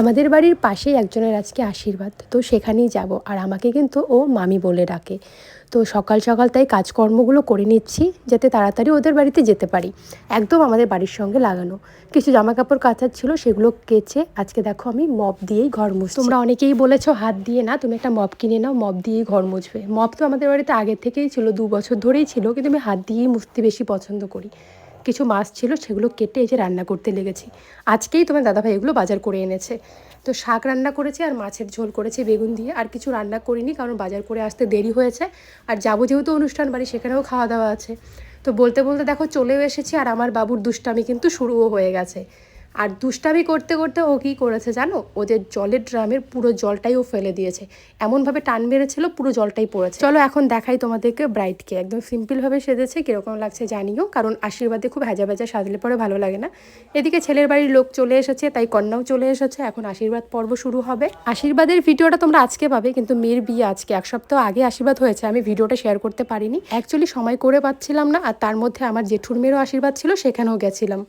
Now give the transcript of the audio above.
আমাদের বাড়ির পাশেই একজনের আজকে আশীর্বাদ, তো সেখানেই যাব। আর আমাকে কিন্তু ও মামি বলে ডাকে। তো সকাল সকাল তাই কাজকর্মগুলো করে নিচ্ছি, যাতে তাড়াতাড়ি ওদের বাড়িতে যেতে পারি। একদম আমাদের বাড়ির সঙ্গে লাগানো। কিছু জামা কাপড় কাচার ছিল, সেগুলো কেচে আজকে দেখো আমি মপ দিয়েই ঘর মুছছি। তোমরা অনেকেই বলেছ, হাত দিয়ে না, তুমি একটা মপ কিনে নাও, মপ দিয়েই ঘর মুছবে। মপ তো আমাদের বাড়িতে আগে থেকেই ছিল, দু বছর ধরেই ছিল, কিন্তু আমি হাত দিয়েই মুছতে বেশি পছন্দ করি। কিছু মাছ ছিল, সেগুলো কেটে এই যে রান্না করতে লেগেছি। আজকেই তোমার দাদাভাই এগুলো বাজার করে এনেছে। তো শাক রান্না করেছি আর মাছের ঝোল করেছি বেগুন দিয়ে। আর কিছু রান্না করিনি কারণ বাজার করে আসতে দেরি হয়েছে। আর যাব যেহেতু অনুষ্ঠান বাড়ি, সেখানেও খাওয়া দাওয়া আছে। তো বলতে বলতে দেখো চলেও এসেছি আর আমার বাবুর দুষ্টামি কিন্তু শুরুও হয়ে গেছে। আর দুষ্টামি করতে করতে ও কী করেছে জানো? ও যে জলের ড্রামের পুরো জলটাই ও ফেলে দিয়েছে। এমনভাবে টান মেরেছিল, পুরো জলটাই পড়েছে। চলো এখন দেখাই তোমাদেরকে ব্রাইটকে। একদম সিম্পলভাবে সেজেছে, কীরকম লাগছে জানিও, কারণ আশীর্বাদে খুব ভেজা ভেজা সাজলে পরে ভালো লাগে না। এদিকে ছেলের বাড়ির লোক চলে এসেছে, তাই কন্যাও চলে এসেছে। এখন আশীর্বাদ পর্ব শুরু হবে। আশীর্বাদের ভিডিওটা তোমরা আজকে পাবে, কিন্তু মেয়ের বিয়ে আজকে। এক সপ্তাহ আগে আশীর্বাদ হয়েছে, আমি ভিডিওটা শেয়ার করতে পারিনি। অ্যাকচুয়ালি সময় করে পাচ্ছিলাম না, আর তার মধ্যে আমার জেঠুর মেয়েরও আশীর্বাদ ছিল, সেখানেও গেছিলাম।